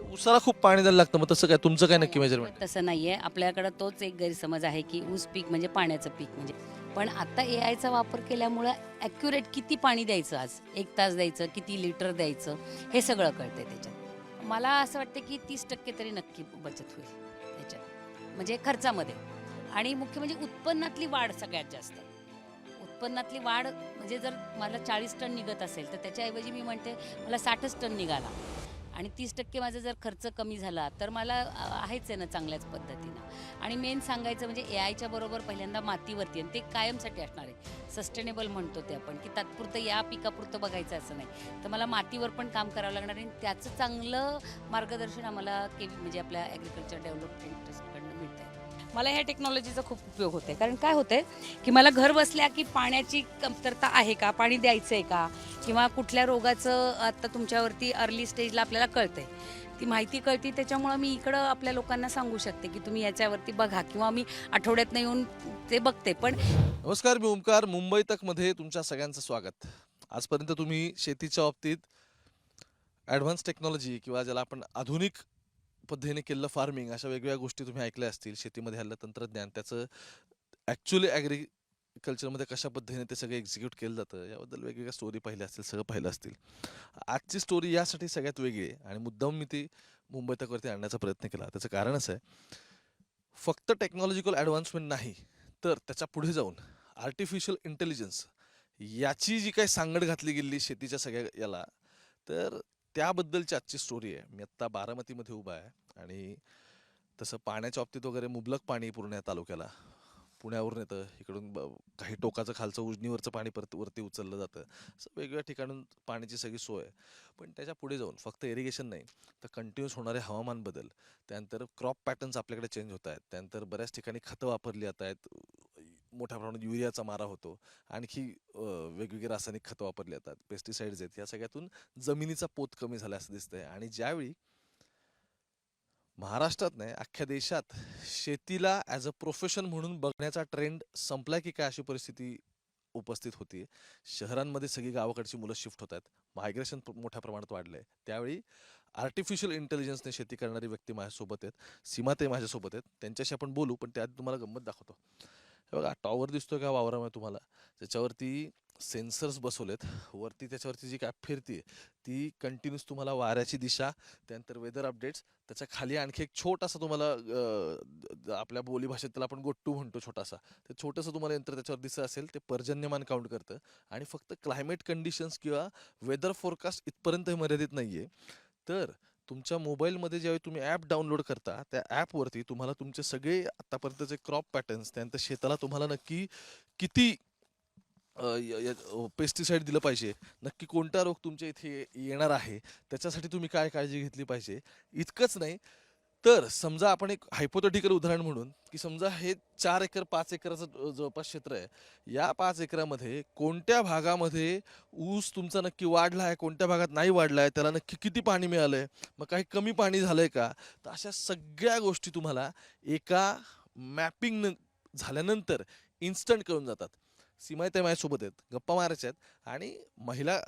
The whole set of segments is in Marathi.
उसाला खूप पाणी द्यायला लागतं मग तसं काय? तुमचं काय नक्की मेजरमेंट तसं नाहीये. आपल्याकडे तोच एक गैरसमज आहे की ऊस पीक म्हणजे पाण्याचं पीक म्हणजे. पण आता ए आयचा वापर केल्यामुळं ॲक्युरेट किती पाणी द्यायचं आज? एक तास द्यायचं किती लिटर द्यायचं? हे सगळं कळतंय त्याच्यात. मला असं वाटतं की तीस टक्के तरी नक्की बचत होईल त्याच्यात. म्हणजे खर्चामध्ये. आणि मुख्य म्हणजे उत्पन्नातली वाढ सगळ्यात जास्त. उत्पन्नातली वाढ म्हणजे जर मला चाळीस टन निघत असेल तर त्याच्याऐवजी मी म्हणते मला साठच टन निघाला. आणि तीस टक्के माझा जर खर्च कमी झाला तर मला आहेच आहे ना चांगल्याच पद्धतीनं. आणि मेन सांगायचं म्हणजे ए आयच्या बरोबर पहिल्यांदा मातीवरती आणि ते कायमसाठी असणार आहे. सस्टेनेबल म्हणतो ते आपण की तात्पुरतं या पिकापुरतं बघायचं असं नाही. तर मला मातीवर पण काम करावं लागणार आणि त्याचं चांगलं मार्गदर्शन आम्हाला के म्हणजे आपल्या ॲग्रिकल्चर डेव्हलपमेंट मला ह्या टेक्नॉलॉजीचा खूप उपयोग होते कारण काय होतंय की मला घर बसल्या की पाण्याची कमतरता आहे का? पाणी द्यायचं आहे का? किंवा कुठल्या रोगाचं आता तुमच्यावरती अर्ली स्टेजला आपल्याला कळतंय. ती माहिती कळती त्याच्यामुळं मी इकडं आपल्या लोकांना सांगू शकते की तुम्ही याच्यावरती बघा किंवा मी आठवड्यातनं येऊन ते बघते. पण नमस्कार मी ओमकार मुंबई तकमध्ये तुमच्या सगळ्यांचं स्वागत. आजपर्यंत तुम्ही शेतीच्या बाबतीत ॲडव्हान्स टेक्नॉलॉजी किंवा ज्याला आपण आधुनिक पद्धतीने केलेलं फार्मिंग अशा वेगवेगळ्या गोष्टी तुम्ही ऐकल्या असतील. शेतीमध्ये हल्लं तंत्रज्ञान त्याचं ॲक्च्युली ॲग्रिकल्चरमध्ये कशा पद्धतीने ते सगळं एक्झिक्यूट केलं जातं याबद्दल वेगवेगळ्या स्टोरी पाहिल्या असतील सगळं पाहिलं असतील. आजची स्टोरी यासाठी सगळ्यात वेगळी आहे आणि मुद्दाम मी ती मुंबई तकवरती आणण्याचा प्रयत्न केला. त्याचं कारण असं आहे फक्त टेक्नॉलॉजिकल ॲडव्हान्समेंट नाही तर त्याच्या पुढे जाऊन आर्टिफिशियल इंटेलिजन्स याची जी काही सांगड घातली गेली शेतीच्या सगळ्या याला तर त्याबद्दलची आजची स्टोरी आहे. मी आत्ता बारामतीमध्ये उभा आहे आणि तसं पाण्याच्या बाबतीत वगैरे मुबलक पाणी पूर्ण या तालुक्याला. पुण्यावरून येतं इकडून ब- काही टोकाचं खालचं उजनीवरचं पाणी परत वरती उचललं जातं. असं वेगवेगळ्या ठिकाणून पाण्याची सगळी सोय आहे. पण त्याच्या पुढे जाऊन फक्त इरिगेशन नाही तर कंटिन्यूस होणारे हवामान बदल त्यानंतर क्रॉप पॅटर्न्स आपल्याकडे चेंज होत आहेत. त्यानंतर बऱ्याच ठिकाणी खतं वापरली जात आहेत. मोठ्या प्रमाणात युरियाचा मारा होतो. आणखी वेगवेगळे वेगवेगळी रासायनिक खतं वापरली जातात. पेस्टिसाइड्स आहेत. या सगळ्यातून जमिनीचा पोत कमी झाला असं दिसतंय. आणि ज्यावेळी महाराष्ट्रात नाही अख्ख्या देशात शेतीला ॲज अ प्रोफेशन म्हणून बघण्याचा ट्रेंड संपला की काय अशी परिस्थिती उपस्थित होती शहरांमध्ये सगळी गावाकडची मुलं शिफ्ट होत आहेत. मायग्रेशन मोठ्या प्रमाणात वाढलंय. त्यावेळी आर्टिफिशियल इंटेलिजन्सने शेती करणारी व्यक्ती माझ्यासोबत आहेत. सीमा ते माझ्यासोबत आहेत. त्यांच्याशी आपण बोलू पण त्यात तुम्हाला गंमत दाखवतो. हे बघा टॉवर दिसतोय का वावरामध्ये तुम्हाला? त्याच्यावरती सेन्सर्स बसवलेत. वरती त्याच्यावरती जी काय फिरते ती कंटिन्यूस तुम्हाला वाऱ्याची दिशा त्यानंतर वेदर अपडेट्स. त्याच्याखाली आणखी एक छोटासा तुम्हाला आपल्या बोलीभाषेत त्याला आपण गोट्टू म्हणतो छोटासा. ते छोटंसं तुम्हाला यंत्र त्याच्यावर दिसत असेल ते पर्जन्यमान काउंट करतं. आणि फक्त क्लायमेट कंडिशन्स किंवा वेदर फोरकास्ट इथपर्यंत हे मर्यादित नाही आहे तर तुमच्या मोबाईलमध्ये ज्यावेळी तुम्ही ॲप डाउनलोड करता त्या ॲपवरती तुम्हाला तुमचे सगळे आतापर्यंतचे क्रॉप पॅटर्न्स त्यानंतर शेताला तुम्हाला नक्की किती पेस्टिसाईड दिलं पाहिजे नक्की कोणता रोग तुमच्या इथे येणार आहे त्याच्यासाठी तुम्ही काय काळजी घेतली पाहिजे इतकंच नाही. तर समजा आपण एक हायपोथेटिकल उदाहरण म्हणून की समजा हे चार एकर पाच एकराचं ज- जवळपास क्षेत्र आहे. या पाच एकरामध्ये कोणत्या भागामध्ये ऊस तुमचा नक्की वाढला आहे कोणत्या भागात नाही वाढला आहे त्याला नक्की किती पाणी मिळालंय मग काही कमी पाणी झालंय का? तर अशा सगळ्या गोष्टी तुम्हाला एका मॅपिंग झाल्यानंतर इन्स्टंट कळून जातात. सीमाताई माझ्यासोबत आहेत गप्पा मारायच्या आहेत आणि महिला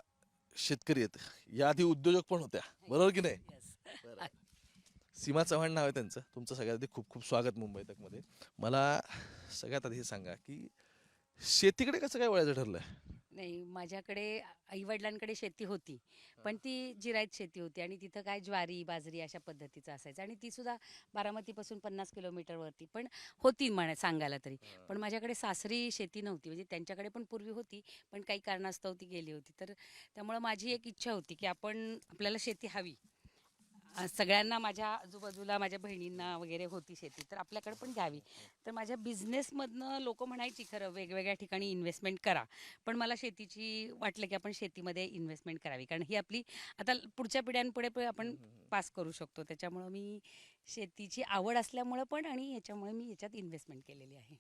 शेतकरी आहेत. या आधी उद्योजक पण होत्या. बरोबर की नाही. सीमा चव्हाण नाव आहे त्यांचं. तुमचं सगळ्यात आधी खूप खूप स्वागत मुंबई तकमध्ये. मला सगळ्यात आधी हे सांगा की शेतीकडे कसं काय वळायचं ठरलंय? नाही माझ्याकडे आईवडिलांकडे शेती होती पण ती जिरायत शेती होती आणि तिथं काय ज्वारी बाजरी अशा पद्धतीचं असायचं आणि ती सुद्धा बारामतीपासून पन्नास किलोमीटरवरती पण होती म्हणा सांगायला तरी. पण माझ्याकडे सासरी शेती नव्हती म्हणजे त्यांच्याकडे पण पूर्वी होती पण काही कारणास्तव ती गेली होती. तर त्यामुळं माझी एक इच्छा होती की आपण आपल्याला शेती हवी. सगळ्यांना माझ्या आजूबाजूला माझ्या बहिणींना वगैरे होती शेती तर आपल्याकडे पण घ्यावी. तर माझ्या बिझनेसमधनं लोक म्हणायची खरं वेगवेगळ्या ठिकाणी इन्व्हेस्टमेंट करा. पण मला शेतीची वाटलं की आपण शेतीमध्ये इन्व्हेस्टमेंट करावी. कारण ही आपली आता पुढच्या पिढ्यांपुढे पण आपण पास करू शकतो. त्याच्यामुळं मी शेतीची आवड असल्यामुळं पण आणि याच्यामुळे मी याच्यात इन्व्हेस्टमेंट केलेली आहे.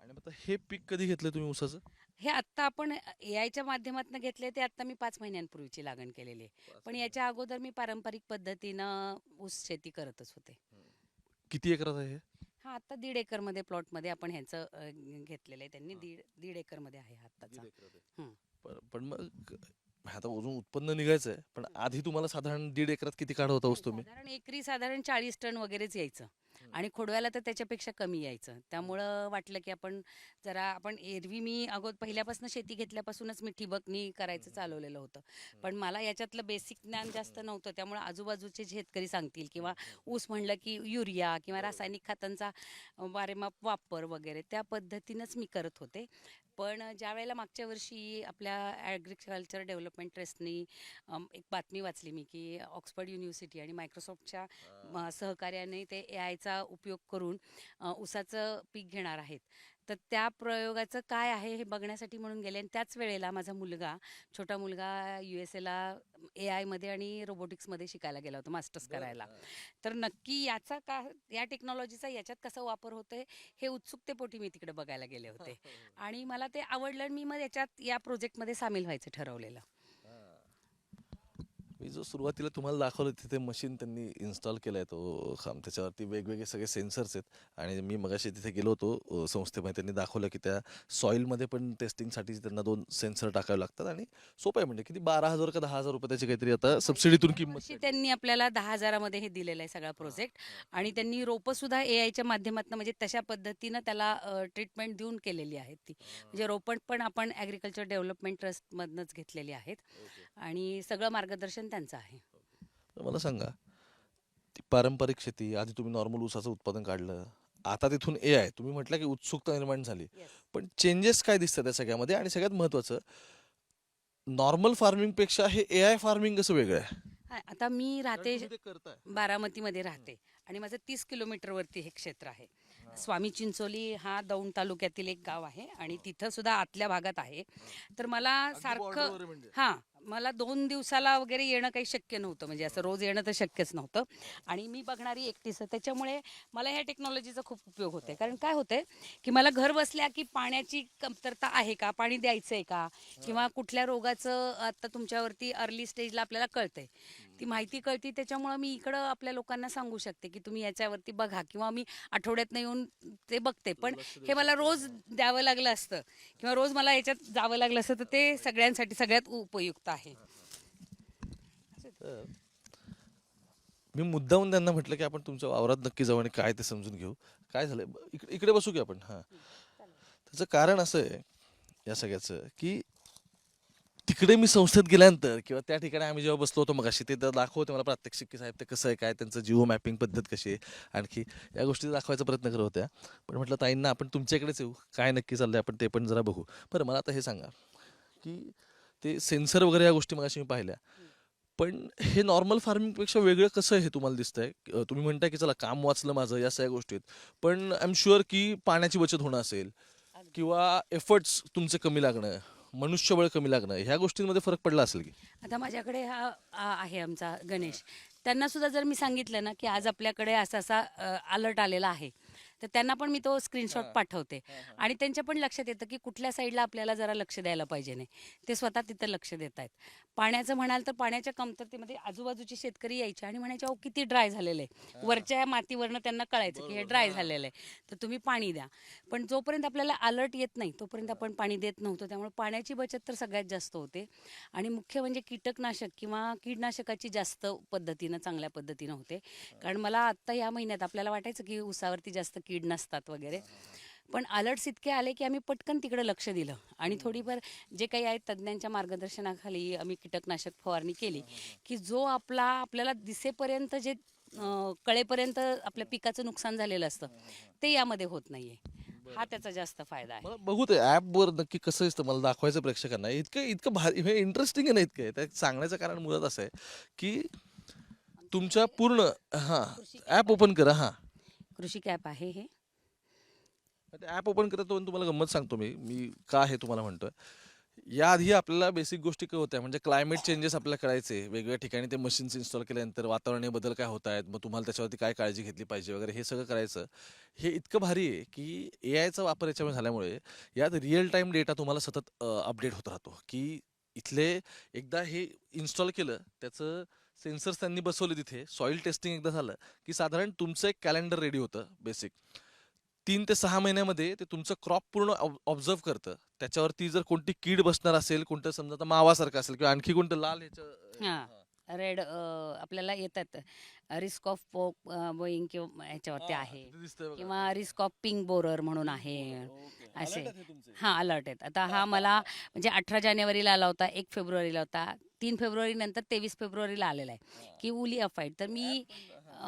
आणि मग आता हे पीक कधी घेतलं तुम्ही ऊसाचं? हे आत्ता आपण ए आयच्या माध्यमातून घेतले ते आत्ता मी पाच महिन्यांपूर्वीची लागण केलेली आहे. पण याच्या अगोदर मी पारंपरिक पद्धतीनं ऊस शेती करतच होते. किती एकरात आहे हे? हा आता दीड एकरमध्ये प्लॉटमध्ये आपण ह्याचं अं, घेतलेलं आहे त्यांनी. दीड दीड एकरमध्ये आहे हा आत्ताचा. पण- पण मग आता अजून उत्पन्न निघायचं आहे पण आधी तुम्हाला साधारण दीड एकरात किती काढ होता ऊस तुम्ही? साधारण एकरी साधारण चाळीस टन वगैरेच यायचं. आणि खोडव्याला तर त्याच्यापेक्षा कमी यायचं. त्यामुळं वाटलं की आपण जरा आपण एरवी मी अगोदर पहिल्यापासून शेती घेतल्यापासूनच मी ठिबकनी करायचं चालवलेलं होतं. पण मला याच्यातलं बेसिक ज्ञान जास्त नव्हतं. त्यामुळे आजूबाजूचे शेतकरी सांगतील किंवा ऊस म्हणलं की युरिया किंवा रासायनिक खतांचा वारेमाप वापर वगैरे त्या पद्धतीनंच मी करत होते. पण ज्या वेळेला मागच्या वर्षी आपल्या ॲग्रिकल्चर डेव्हलपमेंट ट्रस्टनी एक बातमी वाचली मी की ऑक्सफर्ड युनिव्हर्सिटी आणि मायक्रोसॉफ्टच्या सहकार्याने ते ए आयचा उपयोग करून ऊसाचं पीक घेणार आहेत. तर त्या प्रयोगाचं काय आहे हे बघण्यासाठी म्हणून गेले आणि त्याच वेळेला माझा मुलगा छोटा मुलगा यू एस एला ए आयमध्ये आणि रोबोटिक्समध्ये शिकायला गेला होता मास्टर्स करायला. तर नक्की याचा का या टेक्नॉलॉजीचा याच्यात कसा वापर होतोय हे उत्सुकतेपोटी मी तिकडे बघायला गेले होते. आणि मला ते आवडलं आणि मी मग याच्यात या प्रोजेक्टमध्ये सामील व्हायचं ठरवलेलं. मी जो सुरुवातीला तुम्हाला दाखवलं तिथे मशीन त्यांनी इन्स्टॉल केलाय तो खांब त्याच्यावरती वेगवेगळे सगळे सेन्सर्स आहेत. आणि मी मगाशी तिथे गेलो होतो संस्थेमध्ये त्यांनी दाखवलं की त्या सॉईलमध्ये पण टेस्टिंगसाठी त्यांना दोन सेन्सर टाकावे लागतात. आणि सोपं आहे म्हणजे किती बारा हजार का दहा हजार रुपये त्याची काहीतरी आता सबसिडीतून किंमत त्यांनी आपल्याला दहा हजारामध्ये हे दिलेलं आहे सगळा प्रोजेक्ट आणि त्यांनी रोपं सुद्धा ए आयच्या माध्यमातून म्हणजे तशा पद्धतीनं त्याला ट्रीटमेंट देऊन केलेली आहेत ती. म्हणजे रोपण पण आपण ॲग्रिकल्चर डेव्हलपमेंट ट्रस्टमधनंच घेतलेली आहेत. आणि सगळं मार्गदर्शन त्यांचं आहे. तर मला सांगा ती पारंपरिक शेती आधी तुम्ही नॉर्मल ऊसाचं उत्पादन काढलं आता तिथून ए आहे तुम्ही म्हटलं की उत्सुकता निर्माण झाली. पण चेंजेस काय दिसतात त्या सगळ्यामध्ये? आणि सगळ्यात महत्वाचं नॉर्मल फार्मिंगपेक्षा हे ए आय फार्मिंग कसं वेगळं आहे? हा, आता मी राहते. बारामतीमध्ये राहते. आणि माझं तीस किलोमीटरवरती हे क्षेत्र आहे. स्वामी चिंचोली हा दौंड तालुक्यातील एक गाव आहे आणि तिथं सुद्धा आतल्या भागात आहे. तर मला सारखं म्हणजे. हा मला दोन दिवसाला वगैरे येणं काही शक्य नव्हतं. म्हणजे असं रोज येणं तर शक्यच नव्हतं. आणि मी बघणारी एकटीच त्याच्यामुळे मला ह्या टेक्नॉलॉजीचा खूप उपयोग होते कारण काय होतंय की मला घर बसल्या की पाण्याची कमतरता आहे का? पाणी द्यायचं आहे का? किंवा कुठल्या रोगाचं आता तुमच्यावरती अर्ली स्टेजला आपल्याला कळतंय. ती माहिती कळती त्याच्यामुळं मी इकडं आपल्या लोकांना सांगू शकते की तुम्ही याच्यावरती बघा किंवा मी आठवड्यातनं येऊन ते बघते. पण हे मला रोज द्यावं लागलं असतं किंवा रोज मला याच्यात जावं लागलं असतं तर ते सगळ्यांसाठी सगळ्यात उपयुक्त आहे. तर मी मुद्दाहून त्यांना म्हटलं की आपण तुमच्या वावरात नक्की जाऊ आणि काय ते समजून घेऊ. काय इकडे इकडे बसू की आपण? हां. त्याचं कारण असं आहे या सगळ्याचं की तिकडे मी संस्थेत गेल्यानंतर किंवा त्या ठिकाणी आम्ही जेव्हा बसलो होतो मग ते तर दाखवते मला प्रात्यक्षिक की साहेब ते कसं आहे काय त्यांचं जिओ मॅपिंग पद्धत कशी आहे आणखी या गोष्टी दाखवायचा प्रयत्न करत होत्या. पण म्हटलं ताईंना आपण तुमच्याकडेच येऊ काय नक्की चाललंय आपण ते पण जरा बघू. बरं मला आता हे सांगा की ते सेन्सर वगैरे या गोष्टी मगाशी मी पाहिल्या. पण हे नॉर्मल फार्मिंगपेक्षा वेगळं कसं हे तुम्हाला दिसतंय? तुम्ही म्हणताय की चला काम वाचलं माझं या सगळ्या गोष्टीत. पण आय एम शुअर की पाण्याची बचत होणं असेल किंवा एफर्ट्स तुमचे कमी लागणं. मनुष्यबळ कमी लागणं ह्या गोष्टींमध्ये फरक पडला असेल की? आता माझ्याकडे हा आ- आहे आमचा गणेश. त्यांना सुद्धा जर मी सांगितलं ना की आज आपल्याकडे असा असा अलर्ट आलेला आहे तर त्यांना पण मी तो स्क्रीनशॉट पाठवते. आणि त्यांच्या पण लक्षात येतं की कुठल्या साईडला आपल्याला जरा लक्ष द्यायला पाहिजे नाही. ते स्वतः तिथं लक्ष देत आहेत. पाण्याचं म्हणाल तर पाण्याच्या कमतरतेमध्ये आजूबाजूचे शेतकरी यायचे आणि म्हणायचे अहो किती ड्राय झालेलं आहे. वरच्या मातीवरनं त्यांना कळायचं की हे ड्राय झालेलं आहे. तर तुम्ही पाणी द्या. पण जोपर्यंत आपल्याला अलर्ट येत नाही तोपर्यंत आपण पाणी देत नव्हतो. त्यामुळे पाण्याची बचत तर सगळ्यात जास्त होते. आणि मुख्य म्हणजे कीटकनाशक किंवा कीडनाशकाची जास्त पद्धतीनं चांगल्या पद्धतीनं होते. कारण मला आत्ता या महिन्यात आपल्याला वाटायचं की उसावरती जास्त कीड नसतात वगैरे. पण अलर्ट्स इतके आले की आम्ही पटकन तिकडे लक्ष दिलं. आणि थोडीफार जे काही आहेत तज्ज्ञांच्या मार्गदर्शनाखाली आम्ही कीटकनाशक फवारणी केली की जो आपला आपल्याला दिसेपर्यंत जे कळेपर्यंत आपल्या पिकाचं नुकसान झालेलं असतं ते यामध्ये होत नाहीये. हा त्याचा जास्त फायदा आहे. मला बघू ते ॲपवर नक्की कसं असतं मला दाखवायचं प्रेक्षकांना. इतकं इतकं भारी हे इंटरेस्टिंग आहे ना इतकं. ते सांगण्याचं कारण मुळात असं आहे की तुमच्या पूर्ण हां ॲप ओपन करा हां. कृषी कॅप आहे हे. ॲप ओपन करत तुम्हाला गंमत सांगतो मी. मी का हे तुम्हाला म्हणतोय. याआधी आपल्याला बेसिक गोष्टी काय होत्या. म्हणजे क्लायमेट चेंजेस आपल्याला करायचे. वेगवेगळ्या ठिकाणी ते मशीन्स इन्स्टॉल केल्यानंतर वातावरणीय बदल काय होत आहेत? मग तुम्हाला त्याच्यावरती काय काळजी घेतली पाहिजे वगैरे हे सगळं करायचं. हे इतकं भारी आहे की ए आयचा वापर याच्यामुळे झाल्यामुळे यात रिअल टाईम डेटा तुम्हाला सतत अपडेट होत राहतो. की इथले एकदा हे इन्स्टॉल केलं त्याचं सेन्सर्स त्यांनी बसवले तिथे. सॉईल टेस्टिंग एकदा झालं की साधारण तुमचं एक कॅलेंडर रेडी होतं बेसिक. तीन ते सहा महिन्यामध्ये ते तुमचं क्रॉप पूर्ण ऑब्झर्व करतं. त्याच्यावरती जर कोणती कीड बसणार असेल कोणतं समजा मावासारखं असेल किंवा आणखी कोणतं लाल ह्याचं हा. रेड आपल्याला येतात. रिस्क ऑफ पोक बोईंग किंवा ह्याच्यावरती आहे. किंवा रिस्क ऑफ पिंक बोरर म्हणून आहे. असे. हा अलर्ट आहेत. आता हा मला म्हणजे अठरा जानेवारीला आला होता एक फेब्रुवारीला होता. तीन फेब्रुवारी नंतर तेवीस फेब्रुवारीला आलेला आहे. की उली अफाईट तर मी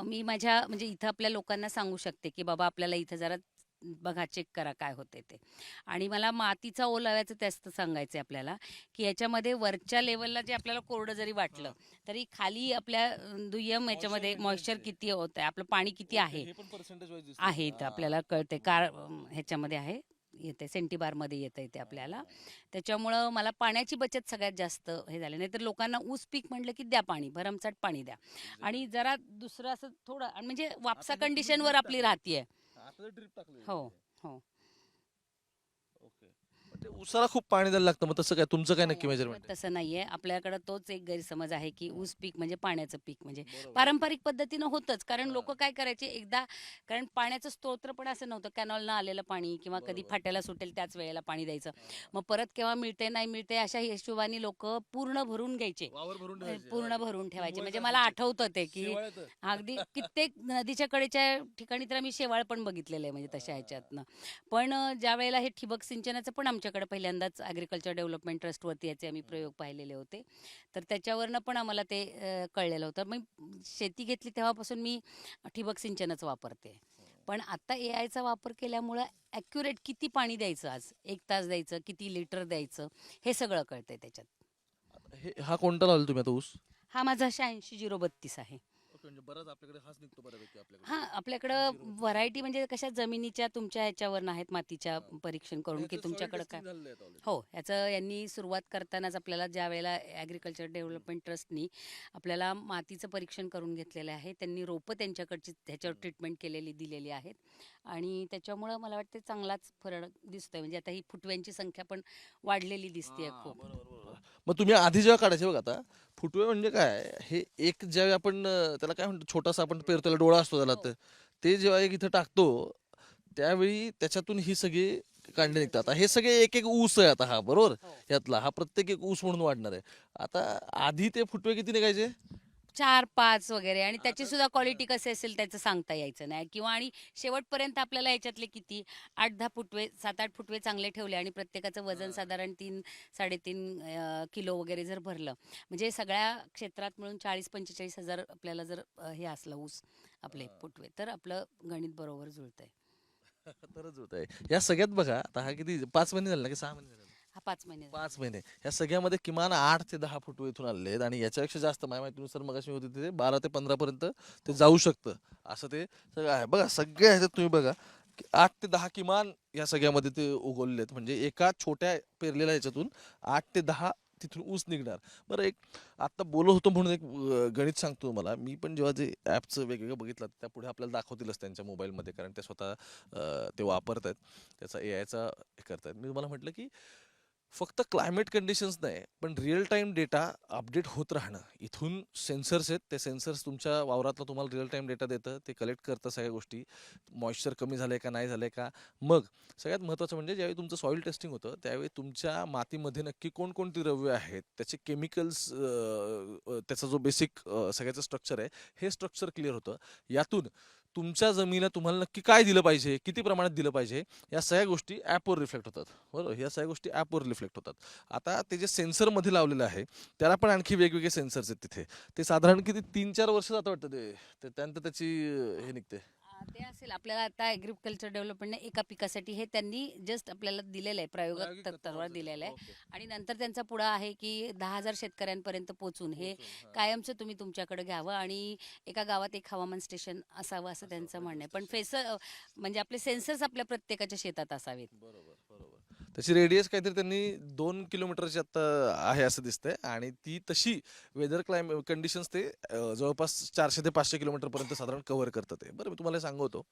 मी माझ्या म्हणजे इथं आपल्या लोकांना सांगू शकते की बाबा आपल्याला इथं जरा बघा चेक करा काय होते ते आणि मला मातीचा ओलाव्याचं जास्त सांगायचं आहे आपल्याला की याच्यामध्ये वरच्या लेवलला जे आपल्याला कोरडं जरी वाटलं तरी खाली आपल्या दुय्यम याच्यामध्ये मॉइश्चर. किती होत आहे आपलं पाणी किती आहे. आहे इथं. आपल्याला कळते कार ह्याच्यामध्ये आहे येते सेंटीबारमध्ये येतं इथे आपल्याला त्याच्यामुळं मला पाण्याची बचत सगळ्यात जास्त हे झाली नाही तर लोकांना ऊस पीक म्हटलं की द्या पाणी भरमसाठ पाणी द्या आणि जरा दुसरं असं थोडं म्हणजे वापसा कंडिशनवर आपली. राहतीये हो. हो. ऊसाला खूप पाणी द्यायला लागतं मग तसं काय तुमचं काय नक्की मेजरमेंट तसं नाहीये आपल्याकडे तोच एक गैरसमज आहे की ऊस पीक म्हणजे पाण्याचं पीक म्हणजे पारंपरिक पद्धतीनं होतच कारण. लोक काय करायचे एकदा कारण पाण्याचं स्तोत्र पण असं नव्हतं कॅनॉलनं आलेलं पाणी किंवा कधी. फाट्याला सुटेल त्याच वेळेला पाणी द्यायचं मग परत केव्हा मिळते नाही मिळते अशा हिशोबाने लोक पूर्ण भरून घ्यायचे. पूर्ण. भरून ठेवायचे म्हणजे मला. आठवतं ते की. अगदी कित्येक नदीच्या कडेच्या ठिकाणी तर आम्ही शेवाळ पण बघितलेलं आहे म्हणजे तशा ह्याच्यातनं पण ज्या वेळेला हे ठिबक सिंचनाचं पण आमच्याकडे पहिल्यांदाच ॲग्रिकल्चर डेव्हलपमेंट ट्रस्टवरती याचे आम्ही प्रयोग पाहिलेले होते. तर त्याच्यावरनं पण आम्हाला ते कळलेलं होतं. मग शेती घेतली तेव्हापासून मी ठिबक सिंचनच वापरते. पण आता ए आयचा वापर केल्यामुळं ॲक्युरेट किती पाणी द्यायचं आज? एक तास द्यायचं किती लिटर द्यायचं? हे सगळं कळतंय त्याच्यात. हे हा कोणता लावला तुम्ही आता ऊस? हा माझा शहाऐंशी झिरो बत्तीस आहे. म्हणजे बराच आपल्याकडे हाच निघतो बऱ्यापैकी आपल्याकडे. हा आपल्याकडं व्हरायटी म्हणजे कशा जमिनीच्या तुमच्या ह्याच्यावर आहेत मातीच्या परीक्षण करून की तुमच्याकडे काय. हो ह्याचं यांनी सुरुवात करतानाच आपल्याला ज्या वेळेला ॲग्रिकल्चर डेव्हलपमेंट ट्रस्टनी आपल्याला मातीचं परीक्षण करून घेतलेलं आहे त्यांनी रोपं त्यांच्याकडची ह्याच्यावर ट्रीटमेंट केलेली दिलेली आहेत. आणि त्याच्यामुळं मला वाटते चांगलाच फरक दिसतोय. म्हणजे आता ही फुटव्यांची संख्या पण वाढलेली दिसते खूप. मग तुम्ही आधी जेव्हा काढायचे बघा आता फुटवे म्हणजे काय? हे एक ज्यावेळी आपण त्याला काय म्हणतो छोटासा आपण पेरतो त्याला डोळा असतो त्याला. तर. ते जेव्हा एक इथं टाकतो त्यावेळी त्याच्यातून ही सगळी कांडे निघतात. आता हे सगळे एक एक ऊस आहे आता हा बरोबर? हो. यातला हा प्रत्येक एक ऊस म्हणून वाढणार आहे. आता आधी ते फुटवे किती निघायचे? चार पाच वगैरे आणि त्याची सुद्धा क्वालिटी कशी असेल त्याचं सांगता यायचं नाही. किंवा आणि शेवटपर्यंत आपल्याला याच्यातले किती? आठ दहा फुटवे सात आठ फुटवे चांगले ठेवले आणि प्रत्येकाचं वजन. साधारण तीन साडेतीन किलो वगैरे जर भरलं. म्हणजे सगळ्या क्षेत्रात मिळून चाळीस पंचेचाळीस हजार आपल्याला जर हे असलं ऊस आपले. फुटवे तर आपलं गणित बरोबर जुळतंय. तरच होत आहे या सगळ्यात बघा आता हा किती? पाच महिने झाले ना की सहा महिने झाले? हा पाच महिने झाले. पाच महिने. या सगळ्यामध्ये किमान आठ ते दहा फुटवे इथून आलेले आहेत. आणि याच्यापेक्षा जास्त माझ्या माहितीनुसार मग अशी होती तिथे बारा ते पंधरा पर्यंत ते जाऊ शकतं. असं ते सगळं आहे. बघा सगळ्या ह्याच्यात तुम्ही बघा. की आठ ते दहा किमान या सगळ्यामध्ये ते उगवलेले आहेत. म्हणजे एका छोट्या पेरलेल्या ह्याच्यातून आठ ते दहा तिथून ऊस निघणार. बरं एक आत्ता बोलत होतो म्हणून एक अं, गणित सांगतो मला मी पण जेव्हा जे ॲपचं वेगवेगळं बघितलं त्या पुढे आपल्याला दाखवतीलच त्यांच्या मोबाईलमध्ये. कारण ते स्वतः अं, ते वापरत आहेत त्याचा ए आयचा हे आहेत मी तुम्हाला म्हटलं की फक्त क्लायमेट कंडिशन्स नाही पण रिअल टाईम डेटा अपडेट होत राहणं. इथून सेन्सर्स आहेत ते सेन्सर्स तुमच्या वावरातला तुम्हाला रिअल टाईम डेटा देतं ते कलेक्ट करतं सगळ्या गोष्टी. मॉइश्चर कमी झालं आहे का नाही झालं आहे का? मग सगळ्यात महत्त्वाचं म्हणजे ज्यावेळी तुमचं सॉईल टेस्टिंग होतं त्यावेळी तुमच्या मातीमध्ये नक्की कोणकोणती द्रव्य आहेत त्याचे केमिकल्स त्याचा जो बेसिक सगळ्याचं स्ट्रक्चर आहे हे स्ट्रक्चर क्लिअर होतं. यातून तुमच्या जमिनीला तुम्हाला नक्की काय दिलं पाहिजे किती प्रमाणात दिलं पाहिजे या सगळ्या गोष्टी ॲपवर रिफ्लेक्ट होतात. बरोबर? या सगळ्या गोष्टी ॲपवर रिफ्लेक्ट होतात. आता ते जे सेन्सरमध्ये लावलेलं आहे त्याला पण आणखी वेगवेगळे सेन्सर्स आहेत तिथे. ते साधारण किती तीन चार वर्ष जातं वाटतं ते त्यानंतर त्याची हे निघते. ते असेल. आपल्याला आता ॲग्रिकल्चर डेव्हलपमेंटने एका पिकासाठी हे त्यांनी जस्ट आपल्याला दिलेलं आहे प्रायोगिक दिलेलं आहे. आणि नंतर त्यांचा पुढं आहे की दहा हजार शेतकऱ्यांपर्यंत पोचून हे पोहोचून, हां. कायमचं तुम्ही तुमच्याकडे घ्यावं आणि एका गावात एक हवामान स्टेशन असावं असं त्यांचं म्हणणं आहे. पण फेस म्हणजे आपले सेन्सर्स आपल्या प्रत्येकाच्या शेतात असावेत. बरोबर बरोबर. त्याची रेडियस काहीतरी त्यांनी दोन किलोमीटरची आता आहे असं दिसतंय. आणि ती तशी वेदर क्लायमे कंडिशन्स ते जवळपास चारशे ते पाचशे किलोमीटरपर्यंत साधारण कव्हर करतं ते. बरं मी तुम्हाला सांगवतो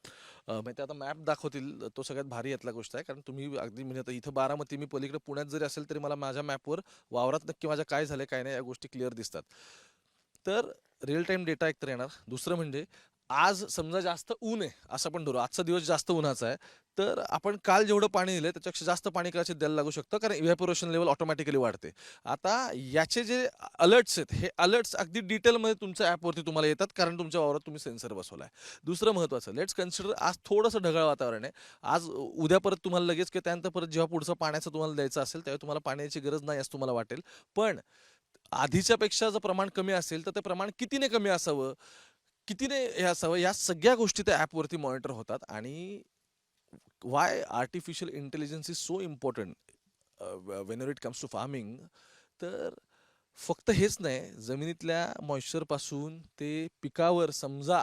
सांगतो ते आता मॅप दाखवतील तो सगळ्यात भारी यातला गोष्ट आहे. कारण तुम्ही अगदी म्हणजे आता इथं बारामती मी पलीकडे पुण्यात जरी असेल तरी मला माझ्या मॅपवर वावरात नक्की माझ्या काय झालं काय नाही या गोष्टी क्लिअर दिसतात. तर रिअल टाईम डेटा एकतर येणार. दुसरं म्हणजे आज समजा जास्त ऊन आहे असं पण धरू आजचा दिवस जास्त उन्हाचा आहे तर आपण काल जेवढं पाणी दिलं त्याच्यापेक्षा जास्त पाणी कदाचित द्यायला लागू शकतं कारण इव्हॅपोरेशन लेवल ऑटोमॅटिकली वाढते. आता याचे जे अलर्ट्स आहेत हे अलर्ट्स अगदी डिटेलमध्ये तुमच्या ॲपवरती तुम्हाला येतात कारण तुमच्या वावरात तुम्ही सेन्सर बसवला आहे दुसरं महत्त्वाचं लेट्स कन्सिडर आज थोडंसं ढगाळ वातावरण आहे. आज उद्या परत तुम्हाला लगेच की त्यानंतर परत जेव्हा पुढचं पाण्याचं तुम्हाला द्यायचं असेल त्यावेळी तुम्हाला पाण्याची गरज नाही असं तुम्हाला वाटेल. पण आधीच्यापेक्षा जर प्रमाण कमी असेल तर ते प्रमाण कितीने कमी असावं? कितीने हे असावं या सगळ्या गोष्टी त्या ॲपवरती मॉनिटर होतात आणि why artificial intelligence is so important whenever it comes to farming तर फक्त हेच नाही जमिनीतल्या मॉइश्चरपासून ते पिकावर समजा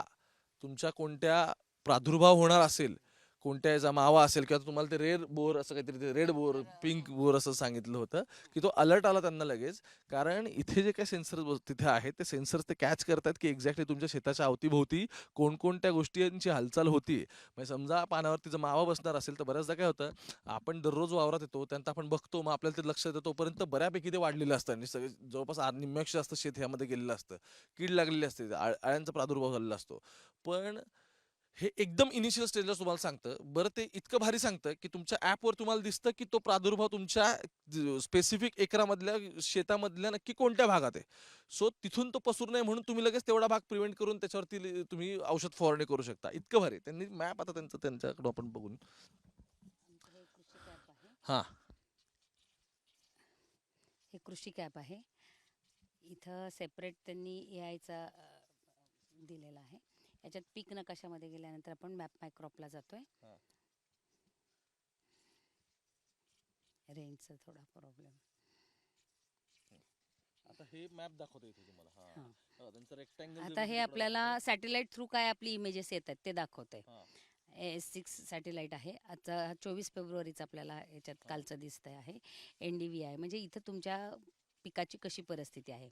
तुमच्या कोणत्या प्रादुर्भाव होणार असेल कोणत्या याचा मावा असेल किंवा तुम्हाला ते रेड बोर असं काहीतरी ते रेड बोर पिंक बोर असं सांगितलं होतं की तो अलर्ट आला त्यांना लगेच. कारण इथे जे काही सेन्सर तिथे आहेत ते सेन्सर्स ते कॅच करतात की एक्झॅक्टली तुमच्या शेताच्या अवतीभोवती कोणकोणत्या गोष्टींची हालचाल होती. म्हणजे समजा पानावर जर मावा बसणार असेल तर बऱ्याचदा काय होतं आपण दररोज वावरात येतो त्यानंतर आपण बघतो मग आपल्याला ते लक्ष येतं तोपर्यंत बऱ्यापैकी ते वाढलेलं असतं. आणि सगळे जवळपास आ- निम्म्यापेक्षा जास्त शेत ह्यामध्ये गेलेलं असतं. कीड लागलेली असते आळ- अळ्यांचा प्रादुर्भाव झालेला असतो. पण हे एकदम इनिशियल स्टेजला तुम्हाला सांगतं. बरं ते इतकं भारी सांगतं की तुमच्या ॲपवर तुम्हाला दिसतं की तो प्रादुर्भाव तुमच्या स्पेसिफिक एकरामधल्या शेतामधल्या नक्की कोणत्या भागात आहे. सो तिथून तो पसरू नये म्हणून तुम्ही लगेच तेवढा भाग प्रिव्हेंट करून त्याच्यावरती तुम्ही औषध फवारणी करू शकता. इतकं भारी त्यांनी मॅप आता त्यांचं त्यांच्याकडून आपण बघून. हां हे. कृषी कॅप आहे. इथं सेपरेट त्यांनी ए आयचा दिलेला आहे. याच्यात पीक नकाशामध्ये गेल्यानंतर आपण मॅप मायक्रॉपला जातोय. हा. रेंजचा थोडा प्रॉब्लेम. आता हे मॅप दाखवतो इथे तुम्हाला. हां. हां. त्यांचं रेक्टँगल आता हे आपल्याला सॅटेलाइट थ्रू काय आपली इमेजेस येत आहेत ते दाखवतंय. हां. एस सिक्स सॅटेलाइट आहे. आता चोवीस फेब्रुवारीचं आपल्याला याच्यात कालचं दिसतंय आहे. एन डी व्ही आहे म्हणजे इथं तुमच्या पिकाची कशी परिस्थिती आहे.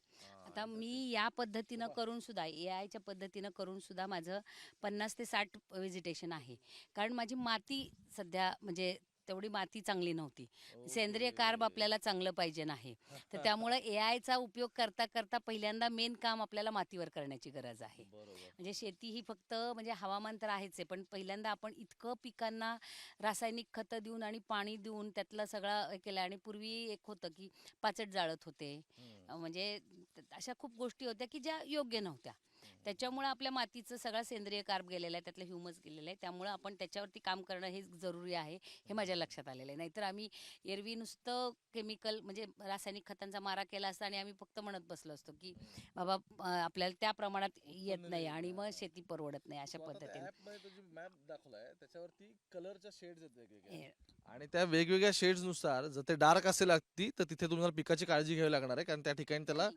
आता मी या पद्धतीनं करून सुद्धा ए आयच्या पद्धतीनं करून सुद्धा माझं पन्नास ते साठ व्हिजिटेशन आहे. कारण माझी माती सध्या म्हणजे तेवढी माती चांगली नव्हती. सेंद्रिय कार्ब आपल्याला चांगलं पाहिजे नाही तर त्यामुळे ए आयचा उपयोग करता करता पहिल्यांदा मेन काम आपल्याला मातीवर करण्याची गरज आहे. म्हणजे शेती ही फक्त म्हणजे हवामान तर आहेच आहे पण पहिल्यांदा आपण इतकं पिकांना रासायनिक खतं देऊन आणि पाणी देऊन त्यातलं सगळं हे केलं आणि पूर्वी एक होतं की पाचट जाळत होते. म्हणजे अशा खूप गोष्टी होत्या की ज्या योग्य नव्हत्या. त्याच्यामुळे आपल्या मातीचं सगळं सेंद्रिय कार्ब गेलेलं आहे त्यातलं ह्युमस गेलेलं आहे. त्यामुळे आपण त्याच्यावरती काम करणं हे जरुरी आहे हे माझ्या लक्षात आलेलं आहे. नाहीतर आम्ही एरवी नुसतं केमिकल म्हणजे रासायनिक खतांचा मारा केला असता आणि आम्ही फक्त म्हणत बसलो असतो की बाबा आपल्याला त्या प्रमाणात येत नाही आणि मग शेती परवडत नाही अशा पद्धतीने. मध्ये तो जो मॅप दाखवलाय त्याच्यावरती कलरच्या शेड्स आहेत वेगवेगळ्या. आणि त्या वेगवेगळ्या शेड्सनुसार जर ते डार्क असेल अगदी तर तिथे तुम्हाला पिकाची काळजी घ्यावी लागणार आहे कारण त्या ठिकाणी त्याला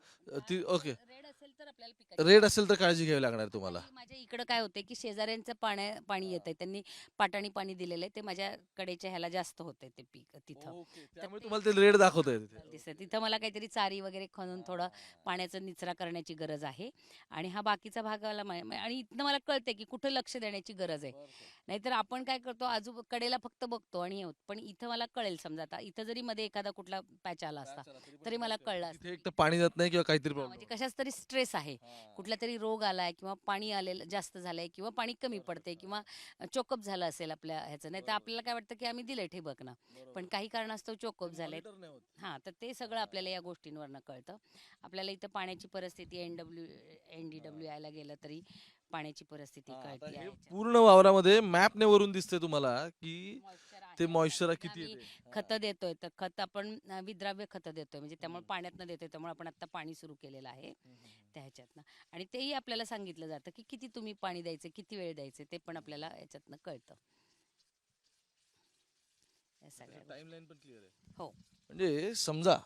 ती ओके. रेड असेल तर आपल्याला पिकाची रेड असेल तर काळजी घ्यावी लागणार तुम्हाला. माझ्या इकडं काय होते की शेजाऱ्यांचं पाण्या पाणी येत आहे त्यांनी पाटाणी पाणी दिलेलं आहे ते माझ्या कडेच्या ह्याला जास्त होतंय ते पीक तिथं. त्यामुळे तुम्हाला ते रेड दाखवत आहे तिथे दिसत तिथं मला काहीतरी चारी वगैरे खणून थोडं पाण्याचा निचरा करण्याची गरज आहे. आणि हा बाकीचा भाग मला मा- मा- आणि इथनं मला कळते की कुठं लक्ष देण्याची गरज आहे. नाहीतर आपण काय करतो आजू कडेला फक्त बघतो आणि हे होत. पण इथं मला कळेल समजा आता. इथं जरी मध्ये एखादा कुठला पॅच आला असता तरी मला कळलं असतं. तिथे एक तर पाणी जात नाही किंवा काहीतरी म्हणजे कशाच तरी स्ट्रेस आहे. कुठला तरी रोग आलाय किंवा पाणी आलेलं जास्त झालंय किंवा पाणी कमी पडते किंवा चोकअप झालं असेल आपल्या ह्याचं नाही तर आपल्याला काय वाटतं की आम्ही दिलंय ठिबक ना पण काही कारणास्तव चोकअप झालंय हां तर ते सगळं आपल्याला या गोष्टींवरनं कळतं. आपल्याला इथं पाण्याची परिस्थिती N W N D W आयला गेलं तरी पाण्याची परिस्थिती कळते पूर्ण वावरामध्ये मॅपने वरून दिसते तुम्हाला की ते मॉइश्चर किती येते. खतं देतोय तर खत आपण विद्राव्य खतं देतोय. म्हणजे त्यामुळे पाण्यातनं देतोय त्यामुळे आपण आता पाणी सुरू केलेलं आहे त्या ह्याच्यातनं आणि तेही आपल्याला सांगितलं जातं की किती तुम्ही पाणी द्यायचं किती वेळ द्यायचं ते पण आपल्याला याच्यातनं कळतं. या सगळ्या गोष्टी. टाइमलाईन पण क्लिअर आहे. हो. म्हणजे समजा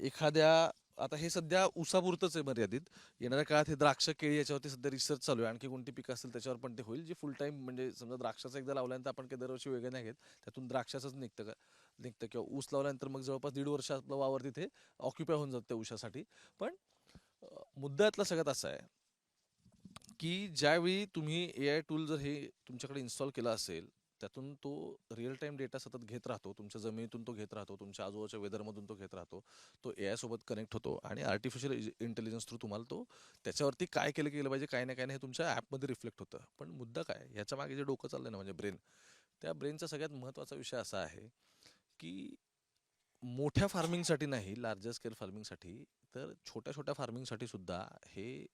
एखाद्या आता हे सध्या ऊसापुरतच आहे मर्यादित. येणाऱ्या काळात हे द्राक्ष केळी याच्यावरती सध्या रिसर्च चालू आहे. आणखी कोणती पिकं असतील त्याच्यावर पण ते होईल. जे फुल टाइम म्हणजे समजा द्राक्षाचं एकदा लावल्यानंतर आपण काही दरवर्षी वेगळं नाही घेत. त्यातून द्राक्षाचंच निघतं का निघतं किंवा ऊस लावल्यानंतर मग जवळपास दीड वर्ष आपलं वावर तिथे ऑक्युपाय होऊन जातं त्या ऊसासाठी पण मुद्द्यातला मुद्दा यातला सगळ्यात असा आहे की ज्यावेळी तुम्ही ए आय टूल जर हे तुमच्याकडे इन्स्टॉल केलं असेल त्यातून तो रिअल टाईम डेटा सतत घेत राहतो. तुमच्या जमिनीतून तो घेत राहतो. तुमच्या आजूबाजूच्या वेदरमधून तो घेत राहतो. तो ए आयसोबत कनेक्ट होतो आणि आर्टिफिशियल इंटेलिजन्स थ्रू तुम्हाला तो त्याच्यावरती काय केलं गेलं पाहिजे काय नाही काय नाही हे तुमच्या ॲपमध्ये रिफ्लेक्ट होतं. पण मुद्दा काय? ह्याच्या मागे जे डोकं चाललं ना म्हणजे ब्रेन त्या ब्रेनचा सगळ्यात महत्त्वाचा विषय असा आहे की मोठ्या फार्मिंगसाठी नाही लार्जर स्केल फार्मिंगसाठी तर छोट्या छोट्या फार्मिंगसाठी सुद्धा हे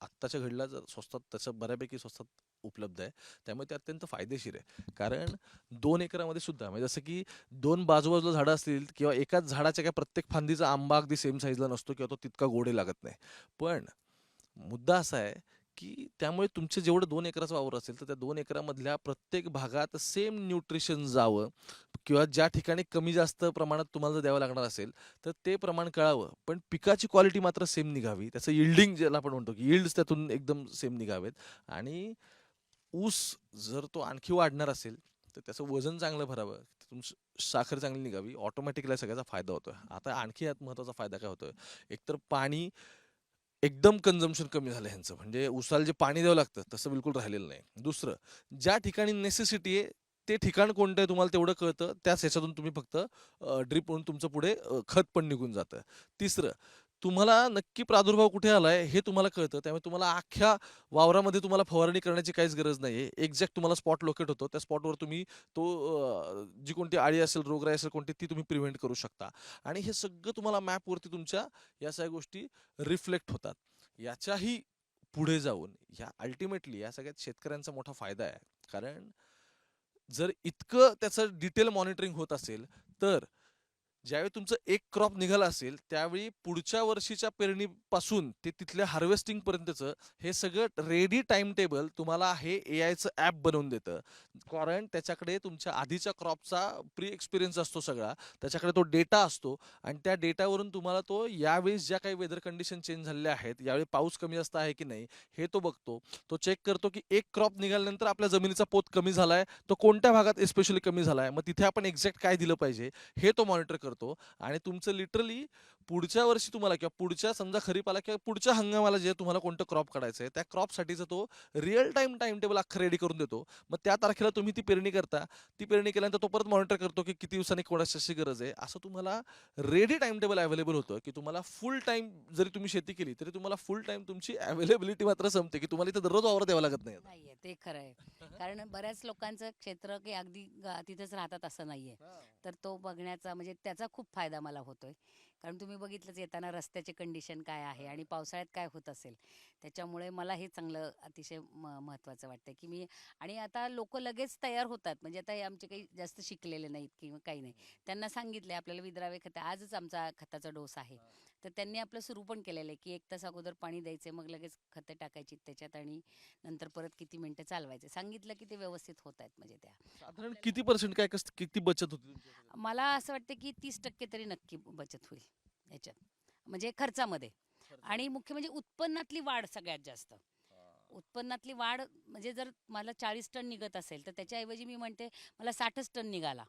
आत्ताच्या घडीला जर स्वस्तात तसं बऱ्यापैकी स्वस्तात उपलब्ध आहे. त्यामुळे ते अत्यंत फायदेशीर आहे. कारण दोन एकरामध्ये सुद्धा म्हणजे जसं की दोन बाजूबाजूला झाडं असतील किंवा एकाच झाडाच्या काय प्रत्येक फांदीचा आंबा अगदी सेम साईजला नसतो किंवा तो तितका गोडे लागत नाही. पण मुद्दा असा आहे की त्यामुळे तुमचे जेवढं दोन एकराचं वावर असेल तर त्या दोन एकरामधल्या प्रत्येक भागात सेम न्यूट्रिशन जावं किंवा ज्या ठिकाणी कमी जास्त प्रमाणात तुम्हाला जर द्यावं लागणार असेल तर ते प्रमाण कळावं. पण पिकाची क्वालिटी मात्र सेम निघावी. त्याचं यिल्डिंग ज्याला आपण म्हणतो की यिल्ड्स त्यातून एकदम सेम निघावेत. आणि ऊस जर तो आणखी वाढणार असेल तर त्याचं वजन चांगलं भरावं. तुम साखर चांगली निघावी. ऑटोमॅटिकला सगळ्याचा फायदा होतोय. आता आणखी यात महत्त्वाचा फायदा काय होतोय? एकतर पाणी एकदम कन्झम्पशन कमी झालं ह्यांचं. म्हणजे उसाला जे पाणी द्यावं लागतं तसं बिलकुल राहिलेलं नाही. दुसरं ज्या ठिकाणी नेसेसिटी आहे ते ठिकाण कोणतं आहे तुम्हाला तेवढं कळतं. त्याच ह्याच्यातून तुम्ही फक्त ड्रिप म्हणून तुमचं पुढे खत पण निघून जातं. तिसरं तुम्हाला नक्की प्रादुर्भाव कुठे आलाय हे तुम्हाला कळतं. त्यामुळे तुम्हाला अख्ख्या वावरामध्ये तुम्हाला फवारणी करण्याची काहीच गरज नाही एक्झॅक्ट तुम्हाला स्पॉट लोकेट होतो. त्या स्पॉटवर तुम्ही तो जी कोणती आळी असेल रोगराई असेल कोणती ती तुम्ही प्रिव्हेंट करू शकता. आणि हे सगळं तुम्हाला मॅपवरती तुमच्या या सगळ्या गोष्टी रिफ्लेक्ट होतात. याच्याही पुढे जाऊन ह्या अल्टिमेटली या सगळ्यात शेतकऱ्यांचा मोठा फायदा आहे. कारण जर इतकं त्याचं डिटेल मॉनिटरिंग होत असेल तर ज्यावेळी तुमचं एक क्रॉप निघाला असेल त्यावेळी पुढच्या वर्षीच्या पेरणीपासून ते तिथल्या हार्वेस्टिंग पर्यंतचं हे सगळं रेडी टाइम टेबल तुम्हाला हे ए आयचं ॲप बनवून देतं. कारण त्याच्याकडे तुमच्या आधीच्या क्रॉपचा प्री एक्सपिरियन्स असतो सगळा त्याच्याकडे तो डेटा असतो आणि त्या डेटावरून तुम्हाला तो यावेळेस ज्या काही वेदर कंडिशन चेंज झालेल्या आहेत यावेळी पाऊस कमी जास्त आहे की नाही हे तो बघतो. तो चेक करतो की एक क्रॉप निघाल्यानंतर आपल्या जमिनीचा पोत कमी झालाय तो कोणत्या भागात एस्पेशली कमी झालाय मग तिथे आपण एक्झॅक्ट काय दिलं पाहिजे हे तो मॉनिटर करतो. आणि तुमचं लिटरली पुढच्या वर्षी तुम्हाला किंवा पुढच्या समजा खरीपाला किंवा पुढच्या हंगामाला जे तुम्हाला कोणतं क्रॉप काढायचं आहे त्या क्रॉपसाठीचं तो रिअल टाइम टाइम टेबल अख्खं रेडी करून देतो. मग त्या तारखेला तुम्ही ती पेरणी करता. ती पेरणी केल्यानंतर तो परत मॉनिटर करतो की किती दिवसांनी कोणाची गरज आहे. असं तुम्हाला रेडी टाइम टेबल अवेलेबल होतं की तुम्हाला फुल टाइम जरी तुम्ही शेती केली तरी तुम्हाला फुल टाइम तुमची अवेलेबिलिटी मात्र संपते की तुम्हाला इथं दररोज वावर द्यावा लागत नाही नाहीये ते खरं आहे. कारण बऱ्याच लोकांचं क्षेत्र की अगदी तिथेच राहतात असं नाहीये. तर तो बघण्याचा म्हणजे त्याचा खूप फायदा मला होतोय. कारण तुम्ही बघितलंच येताना रस्त्याचे कंडिशन काय आहे आणि पावसाळ्यात काय होत असेल. त्याच्यामुळे मला हे चांगलं अतिशय म महत्त्वाचं वाटतं की मी आणि आता लोक लगेच तयार होतात. म्हणजे आता हे आमचे काही जास्त शिकलेले नाहीत किंवा काही नाही. त्यांना सांगितलंय आपल्याला विद्रावे खत आजच आमचा खताचा डोस आहे. तर त्यांनी आपलं सुरू पण केलेलं आहे की एक तास अगोदर पाणी द्यायचे मग लगेच खतं टाकायची त्याच्यात आणि नंतर परत किती मिनिटं चालवायचे. सांगितलं की ते व्यवस्थित होत आहेत म्हणजे त्या. साधारण किती पर्सेंट काय कस किती बचत होती? मला असं वाटतं की तीस टक्के तरी नक्की बचत होईल याच्यात म्हणजे खर्चामध्ये. आणि मुख्य म्हणजे उत्पन्नातली वाढ सगळ्यात जास्त. उत्पन्नातली वाढ म्हणजे जर मला चाळीस टन निघत असेल तर त्याच्याऐवजी मी म्हणते मला साठच टन निघाला.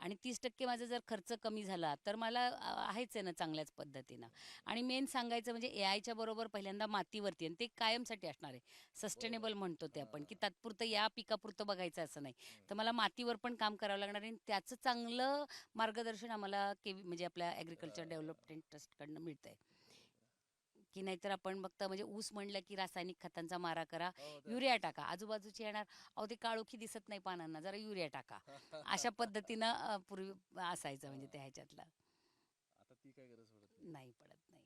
आणि तीस टक्के माझा जर खर्च कमी झाला तर मला आहेच आहे ना चांगल्याच पद्धतीनं. आणि मेन सांगायचं म्हणजे ए आयच्या बरोबर पहिल्यांदा मातीवरती आणि ते कायमसाठी असणार आहे. सस्टेनेबल म्हणतो ते आपण की तात्पुरतं या पिकापुरतं बघायचं असं नाही. तर मला मातीवर पण काम करावं लागणार आहे आणि त्याचं चांगलं मार्गदर्शन आम्हाला के म्हणजे आपल्या ॲग्रिकल्चर डेव्हलपमेंट ट्रस्टकडनं मिळतंय. की नाहीतर आपण बघता म्हणजे ऊस म्हणलं की रासायनिक खतांचा मारा करा युरिया टाका. आजूबाजूचे येणार अहो ते काळोखी दिसत नाही पानांना जरा युरिया टाका. अशा पद्धतीनं पूर्वी असायचं म्हणजे त्या ह्याच्यातलं. नाही. पडत नाही.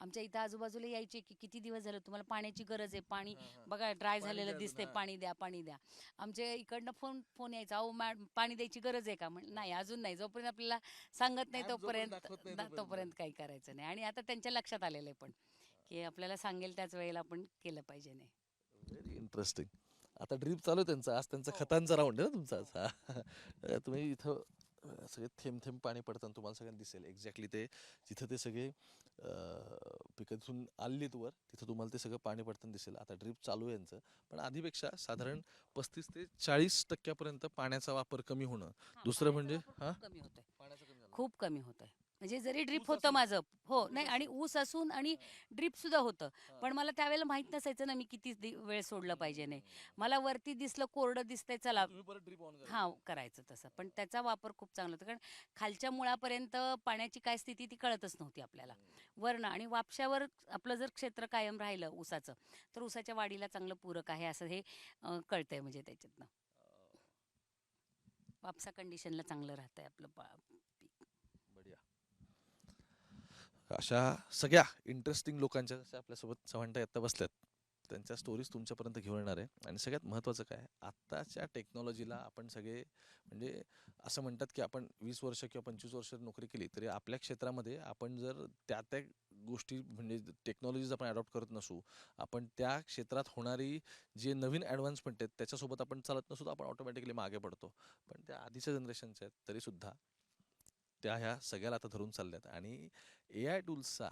आमच्या इथं आजूबाजूला यायचे की किती दिवस झालं तुम्हाला पाण्याची गरज आहे? पाणी बघा ड्राय झालेलं दिसते हा. पाणी द्या पाणी द्या. आमच्या इकडनं फोन फोन यायचा अहो मॅड पाणी द्यायची गरज आहे का? म्हण नाही अजून नाही. जोपर्यंत आपल्याला सांगत नाही तोपर्यंत. तोपर्यंत काही करायचं नाही. आणि आता त्यांच्या लक्षात आलेलं आहे पण. की आपल्याला सांगेल त्याच वेळेला आपण केलं पाहिजे नाही. व्हेरी इंटरेस्टिंग आता ड्रीप चालू आहे त्यांचा. आज त्यांचा खतांचा राऊंड आहे ना तुमचा आज. हा. अं, तुम्ही इथं अं, सगळे थेंब थेंब पाणी पडताना तुम्हाला सगळ्यांना दिसेल. एक्झॅक्टली ते जिथं ते सगळे अं, पिकं तिथून आलीत वर तिथं तुम्हाला ते सगळं पाणी पडताना दिसेल. आता ड्रीप चालू आहे यांचं. पण आधीपेक्षा साधारण पस्तीस ते चाळीस टक्क्यापर्यंत पाण्याचा वापर कमी होणं. हा, दुसरं पाण्याचा म्हणजे हा खूप कमी होतोय. खूप कमी होतोय. म्हणजे जरी ड्रीप होतं? माझं हो नाही आणि ऊस असून आणि ड्रीप सुद्धा होतं. पण मला त्यावेळेला माहीत नसायचं ना मी किती वेळ सोडलं पाहिजे नाही. मला वरती दिसलं कोरडं दिसतंय चला. हा करायचं तसं. पण त्याचा वापर खूप चांगला होता कारण खालच्या मुळापर्यंत पाण्याची काय स्थिती ती कळतच नव्हती आपल्याला. वर्ण आणि वापशावर आपलं जर क्षेत्र कायम राहिलं ऊसाचं तर ऊसाच्या वाढीला चांगलं पूरक आहे असं हे कळतंय म्हणजे त्याच्यातनं. वापसा कंडिशनला चांगलं राहतंय आपलं अशा सगळ्या इंटरेस्टिंग लोकांच्या जशा आपल्यासोबत चव्हाणताई आत्ता बसल्यात त्यांच्या स्टोरीज तुमच्यापर्यंत घेऊन येणार आहे. आणि सगळ्यात महत्त्वाचं काय आत्ताच्या टेक्नॉलॉजीला आपण सगळे म्हणजे असं म्हणतात की आपण वीस वर्ष किंवा पंचवीस वर्ष नोकरी केली तरी आपल्या क्षेत्रामध्ये आपण जर त्या त्या गोष्टी म्हणजे टेक्नॉलॉजीज आपण अडॉप्ट करत नसू आपण त्या क्षेत्रात होणारी जे नवीन ॲडव्हान्समेंट आहेत त्याच्यासोबत आपण चालत नसू तर आपण ऑटोमॅटिकली मागे पडतो. पण त्या आधीच्या जनरेशनच्या आहेत तरीसुद्धा त्या ह्या सगळ्याला आता धरून चालल्यात. आणि ए आय टूल्सचा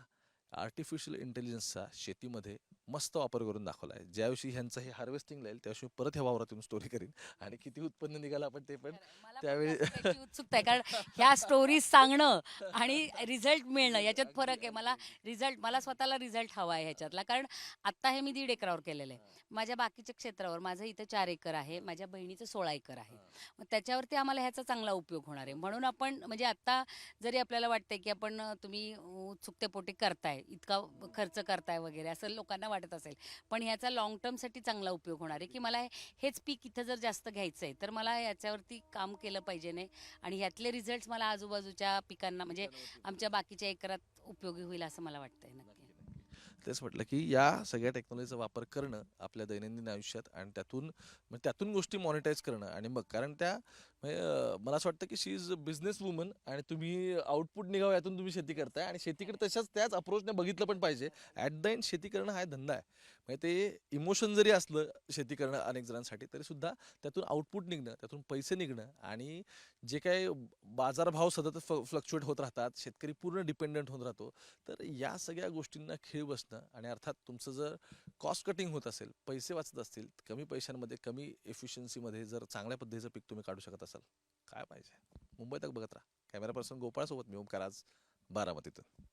आर्टिफिशियल इंटेलिजन्सचा शेतीमध्ये मस्त वापर करून दाखवला आहे ज्याविषयी ह्यांचं हे हार्वेस्टिंग लागेल त्याविषयी परत ह्या वावरातून स्टोरी करीन. आणि किती उत्पन्न निघालं आपण ते पण त्यावेळी- उत्सुकता आहे कारण ह्या स्टोरीज सांगणं आणि रिझल्ट मिळणं याच्यात फरक आहे. मला रिझल्ट मला स्वतःला रिझल्ट हवा आहे ह्याच्यातला. कारण आत्ता हे मी दीड एकरावर केलेलं आहे. माझ्या बाकीच्या क्षेत्रावर माझं इथं चार एकर आहे माझ्या बहिणीचं सोळा एकर आहे. मग त्याच्यावरती आम्हाला ह्याचा चांगला उपयोग होणार आहे. म्हणून आपण म्हणजे आत्ता जरी आपल्याला वाटतंय की आपण तुम्ही उत्सुकतेपोटी करताय इतका खर्च करताय वगैरे असं लोकांना वाटत असेल. पण ह्याचा लॉंग टर्मसाठी चांगला उपयोग होणार आहे. की मला हेच पीक इथं जर जास्त घ्यायचं आहे तर मला याच्यावरती काम केलं पाहिजे नाही आणि ह्यातले रिझल्ट्स मला आजूबाजूच्या पिकांना म्हणजे आमच्या बाकीच्या एकरात उपयोगी होईल असं मला वाटतंय नक्की. तेच म्हटलं की या सगळ्या टेक्नॉलॉजीचा वापर करणं आपल्या दैनंदिन आयुष्यात आणि त्यातून मग त्यातून गोष्टी मॉनिटाईज करणं आणि मग कारण त्या म्हणजे, मला असं वाटतं की शी इज बिझनेस वुमन आणि तुम्ही आउटपुट निघावं यातून तुम्ही शेती करताय आणि शेतीकडे तशाच त्याच अप्रोचने बघितलं पण पाहिजे. ॲट द एंड शेती करणं हा धंदा आहे. म्हणजे ते इमोशन जरी असलं शेती करणं अनेक जणांसाठी तरीसुद्धा त्यातून आउटपुट निघणं त्यातून पैसे निघणं आणि जे काही बाजारभाव सतत फ फ्लक्च्युएट होत राहतात शेतकरी पूर्ण डिपेंडंट होत राहतो तर या सगळ्या गोष्टींना खीळ बसणं आणि अर्थात तुमचं जर कॉस्ट कटिंग होत असेल पैसे वाचत असतील कमी पैशांमध्ये कमी एफिशियन्सीमध्ये जर चांगल्या पद्धतीचं पीक तुम्ही काढू शकत असाल काय पाहिजे? मुंबईत बघत राहा. कॅमेरा पर्सन गोपाळसोबत मी ओमकार आज बारामतीतून.